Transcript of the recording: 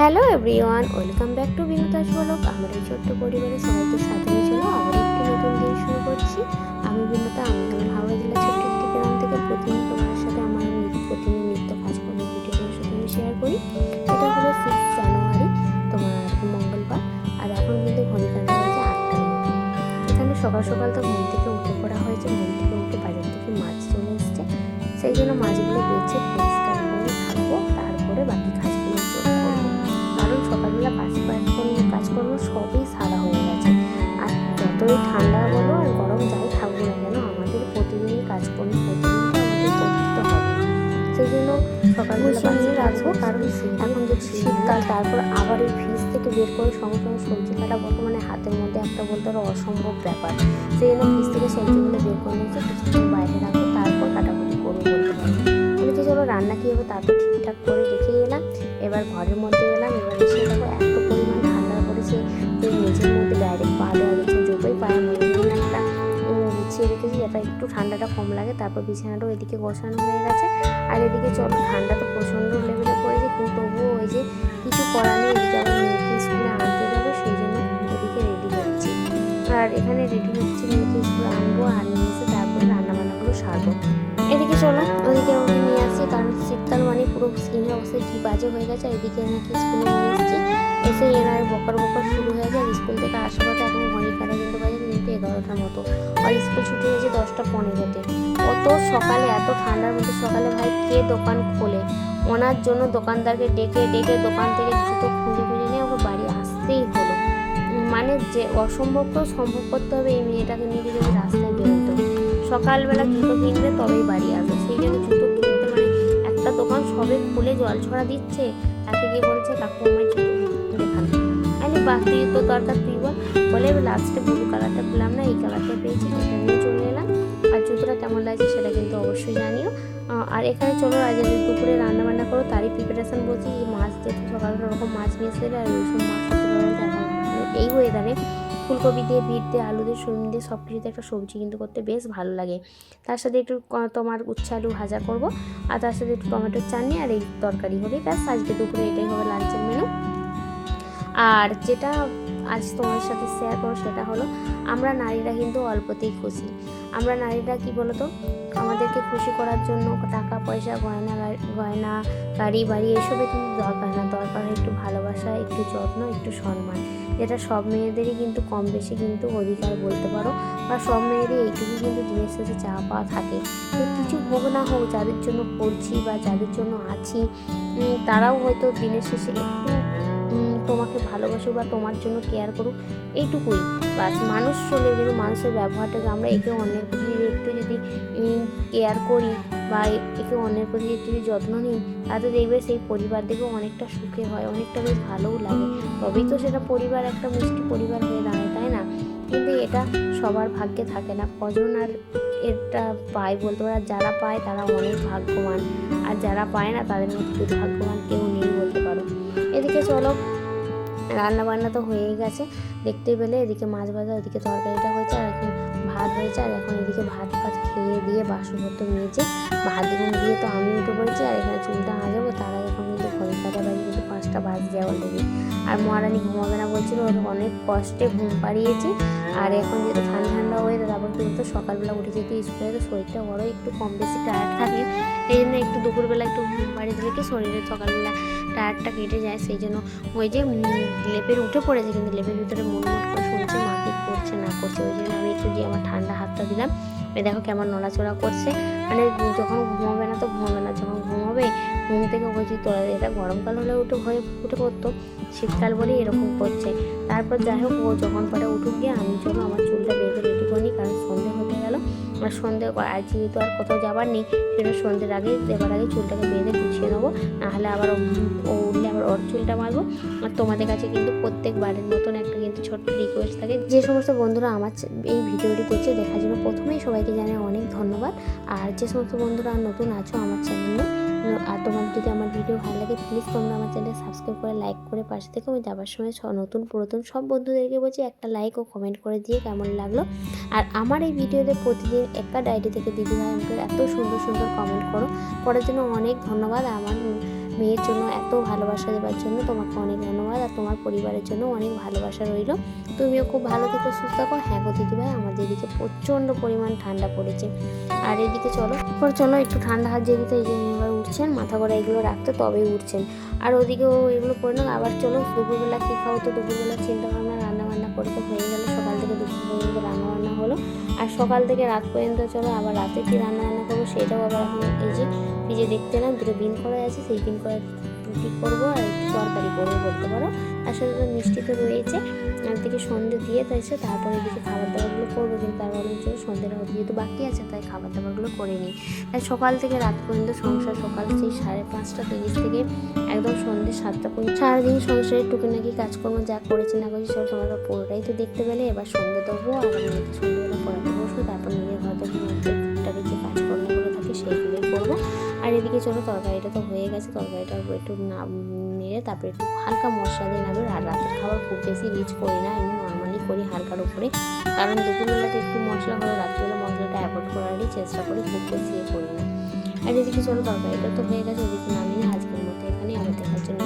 Hello everyone, welcome back to Binuta's vlog আমার এই ছোট্ট পরিবারের সবাইকে সাথে নিয়ে চলো আবার একটি নতুন দিন শুরু করছি। আমি বিনুতা আমি আমার হাওড়া জেলার ছোট্ট একটি গ্রাম থেকে প্রতিদিন তোমার সাথে আমার প্রতিদিন নিত্য কাজকর্মের ভিডিওগুলোর সাথে আমি শেয়ার করি। এটা হলো সিক্স জানুয়ারি তোমার মঙ্গলবার। আর এখন কিন্তু ঘড়ি কাটা হয়েছে আটটার মতো এখানে সকাল সকাল তো ঘুম থেকে উঠে পড়া হয়েছে। ঘুম থেকে উঠে বাজার থেকে মাছ চলে এসছে। সেই জন্য মাছগুলো ঠান্ডা বলো আর গরম যাই থাকব না কেন আমাদের প্রতিদিনই কাজকর্ম প্রতিদিন আমাদের করতে হবে। সেই জন্য সকালবেলা বানিয়ে রাখব কারণ এখন যে শীতকাল তারপর আবার এই ফ্রিজ থেকে বের করে সঙ্গে সঙ্গে সবজি কাটা বর্তমানে হাতের মধ্যে একটা বলতে পারো অসম্ভব ব্যাপার। সেই জন্য ফ্রিজ থেকে সবজিগুলো বের করে নিয়েছে কিছুক্ষণ বাইরে রাখব তারপর কাটাকুটি করব বলতে পারো। বলেছি চলো রান্না কী হবে তা তো ঠিকঠাক করে রেখে এলাম এবার ঘরের মধ্যে ঠান্ডাটা কম লাগে, তারপর বিছানাটাও এদিকে বসানো হয়ে গেছে। আর এদিকে চলো, ঠান্ডা তো প্রচণ্ড লেভেলে পড়েছে, কিন্তু তবুও ওই যে কিছু করার নেই, এদিকে আবার মেয়েকে স্কুলে আনতে যাব সেই জন্য এদিকে রেডি হচ্ছি। আর এখানে রেডি হচ্ছি মেয়েকে স্কুলে আনব, আর নিয়ে এসে তারপরে রান্নাবান্নাগুলো সারবো। এদিকে চলো, ওদিকে ওকে নিয়ে আসছি, কারণ শীতকাল মানে পুরো স্কিনের অবস্থা কি বাজে হয়ে গেছে এদিকে নাকি স্কুলে নিয়ে এসেছি? এসে এনার বকর বকর শুরু হয়ে যায় স্কুল থেকে আসার পথে এখন এগারোটার মতো। আর স্কুল ছুটি হয়েছে দশটা পনেরোতে। অত সকালে, এত ঠান্ডার মধ্যে সকালে ভাই কে দোকান খোলে? ওনার জন্য দোকানদারকে ডেকে ডেকে দোকান থেকে জুতো খুঁজে খুঁজে নিয়ে ওকে বাড়ি আসতেই হলো। মানে যে অসম্ভবকেও সম্ভব করতে হবে এই মেয়েটাকে নিয়ে যদি রাস্তায় বেরোতে সকালবেলা জুতো কিনবে তবেই বাড়ি আসবে। সেই জন্য জুতো কিনতে মানে একটা দোকান সবে খুলে জল ছড়া দিচ্ছে, তাকে গিয়ে বলছে, কাকু, আমার জুতো দেখান তুই তো দরকার তুই বল। লাস্টে ব্লু কালারটা পেলাম না, এই কালারটা পেয়েছি, এটা নিয়ে চলে এলাম। আর জুতোটা কেমন লাগছে সেটা কিন্তু অবশ্যই জানিও। আর এখানে চলো, আজ দুপুরে রান্না বান্না করো, তারই প্রিপারেশন বলছি যে মাছ যেহেতু সকালবেলা ওরকম মাছ নিয়ে এসেছে আর ওইসব মাছ এই ওয়েদারে ফুলকপি দিয়ে, বিট দিয়ে, আলু দিয়ে সয়াবিন দিয়ে সব কিছুতে একটা সবজি কিন্তু করতে বেশ ভালো লাগে। তার সাথে একটু তোমার উচ্ছে আলু ভাজা করব। আর তার সাথে একটু টমেটোর চাটনি আর এই তরকারি হবে। ব্যাস, আজকে দুপুরে এটাই হবে লাঞ্চের মেনু আর যেটা আজ তোমার সাথে শেয়ার করো সেটা হলো, আমরা নারীরা কিন্তু অল্পতেই খুশি। আমরা নারীরা কি বলতো? আমাদেরকে খুশি করার জন্য টাকা, পয়সা, গয়না গয়না, গাড়ি, বাড়ি এসবে কিন্তু দরকার না। দরকার একটু ভালোবাসা, একটু যত্ন, একটু সম্মান। যেটা সব মেয়েদেরই কিন্তু কম বেশি কিন্তু অধিকার বলতে পারো, বা সব মেয়েরই এইটুকু কিন্তু দিনের শেষে চা পাওয়া থাকে কিছু হোক না হোক, যাদের জন্য করছি বা যাদের জন্য আছি তারাও হয়তো দিনের শেষে একটু তোমাকে ভালোবাসুক বা তোমার জন্য কেয়ার করুক, এইটুকুই। বাস মানুষ চলে কিন্তু মানুষের ব্যবহারটাকে আমরা একে অন্যের প্রতি একটু যদি কেয়ার করি বা একে অন্যের প্রতি যদি যত্ন নিই তাতে দেখবে সেই পরিবার দেখবে অনেকটা সুখে হয়, অনেকটা বেশ ভালোও লাগে। তবেই তো সেটা পরিবার, একটা মিষ্টি পরিবার হয়ে দাঁড়ায়, তাই না? কিন্তু এটা সবার ভাগ্যে থাকে না। কজন আর এটা পায় বলতে পারে? যারা পায় তারা অনেক ভাগ্যবান। আর যারা পায় না তাদের মধ্যে ভাগ্যবান কেউ নেই বলতে পারো। এদিকে চলো রান্না বান্না তো হয়েই গেছে। দেখতে পেলে এদিকে মাছ ভাজা, ওদিকে তরকারিটা হয়েছে, আর এখন ভাত হয়েছে, আর এখন এদিকে ভাত ভাত খেয়ে দিয়ে বাসনপত্র মেজে, ভাত ঘুম দিয়ে তো আমি উঠে পড়েছি আর এখানে চুলটা আজাবো তার আগে এখন কিন্তু ঘড়ি কাটা বাজে কিন্তু পাঁচটা বাজছে অলরেডি আর মহারানী ঘুমাবে না বলছিল, ওর অনেক কষ্টে ঘুম পাড়িয়েছি। আর এখন যেহেতু ঠান্ডা ঠান্ডা হয়ে তারপর কিন্তু সকালবেলা উঠে যেতে স্কুলে, তো শরীরটা বড় একটু কম বেশি টায়ার্ড থাকে। এই জন্য একটু দুপুরবেলা একটু ঘুম পাড়িয়ে দিলে শরীরে সকালবেলা টায়ার্ডটা কেটে যায়। সেই জন্য ওই যে লেপের উঠে পড়েছে, কিন্তু লেপের ভিতরে মন মন করে শুনছে, মা কি করছে না করছে। ওই জন্য আমি একটু দিয়ে আমার ঠান্ডা হাতটা দিলাম। ওই দেখো কেমন নড়াচড়া করছে। মানে যখন ঘুমাবে না তো ঘুমাবে না, যখন ঘুমাবে ঘুম থেকে বলছি, তোরা এটা গরমকাল হলে উঠে ভয়ে উঠে পড়তো, শীতকাল বলে এরকম করছে। তারপর যাই হোক, ও যখন পরে উঠুক গিয়ে আর সন্ধে আর যেহেতু আর কোথাও যাবার নেই সেটা সন্ধ্যের আগে দেবার আগে চুলটাকে বেঁধে গুছিয়ে নেব। নাহলে আবার ও- উঠলে আবার ওর চুলটা মারবো আর তোমাদের কাছে কিন্তু প্রত্যেকবারের মতন একটা কিন্তু ছোট্ট রিকোয়েস্ট থাকে। যে সমস্ত বন্ধুরা আমার এই ভিডিওটি দেখছে, দেখার জন্য প্রথমেই সবাইকে জানাই অনেক ধন্যবাদ। আর যে সমস্ত বন্ধুরা নতুন আছো আমার চ্যানেলে আর তোমার যদি আমার ভিডিও ভালো লাগে প্লিজ তোমরা আমার চ্যানেল সাবস্ক্রাইব করে লাইক করে পাশে থেকে আমি যাবার সময় নতুন পুরাতন সব বন্ধুদেরকে বলছি, একটা লাইক ও কমেন্ট করে দিয়ে কেমন লাগল। আর আমার এই ভিডিওতে প্রতিদিন একটা ডায়েরি থেকে দিদিভাই আমাকে এত সুন্দর সুন্দর কমেন্ট করো। করার জন্য অনেক ধন্যবাদ। আমার মেয়ের জন্য এত ভালোবাসা দেওয়ার জন্য তোমাকে অনেক ধন্যবাদ আর তোমার পরিবারের জন্য অনেক ভালোবাসা রইল। তুমিও খুব ভালো থেকো, সুস্থ থাকো। হ্যাঁ গো দিদিভাই আমাদের এদিকে প্রচণ্ড পরিমাণ ঠান্ডা পড়েছে। আর এদিকে চলো, এরপর চলো, একটু ঠান্ডা হাত যেদিতে এই যে এবার উঠছেন, মাথা করে এগুলো রাখতে তবেই উঠছেন। আর ওদিকেও এগুলো করে আবার চলো, দুপুরবেলা কী খাও তো দুপুরবেলা চিন্তা ভাবনা রান্না বান্না করে তো হয়ে আর সকাল থেকে রাত পর্যন্ত চলো, আবার রাতে কী রান্না বান্না করব সেটাও আবার এখন এই যে ফ্রিজে দেখতে না দুটো বিন করা আছে, সেই বিন করা রুটি করব আর একটু তরকারি করব বলতে পারো। সাথে তো মিষ্টি তো রয়েছে দিকে সন্ধে দিয়ে তাইছে তারপরে এদিকে খাবার দাবারগুলো করব, কিন্তু তার অনেক জন্য সন্ধ্যেটা যেহেতু বাকি আছে, তাই খাবার দাবারগুলো করে নিই। তাই সকাল থেকে রাত পর্যন্ত সংসার সকাল সেই সাড়ে পাঁচটা তিরিশ থেকে একদম সন্ধ্যে সাতটা পর্যন্ত। সারাদিন সংসারের টুকিনাকি কাজকর্ম যা করেছি না করেছি সব তোমরা পুরোটাই তো দেখতে পেলে। এবার সন্ধ্যে দেবো আর মেয়েকে সন্ধ্যেবেলা পড়াতে বসবো, তারপর নিজের এদিকে চলো, তরকারিটা তো হয়ে গেছে। তরকারিটা একটু নেড়ে তারপরে একটু হালকা মশলা দিয়ে নেবে আর রাতের খাবার খুব বেশি রিচ করি না এমনি নর্মালি করি হালকার উপরে। কারণ দুপুরবেলাতে একটু মশলা হলে, রাত্রিবেলা মশলাটা অ্যাভয়েড করারই চেষ্টা করি, খুব বেশি এ করি না। আর এদিকে চলো, তরকারিটা তো হয়ে গেছে ওদিকে নামিয়ে আজকের মতো এখানে আমাদের দেখার জন্য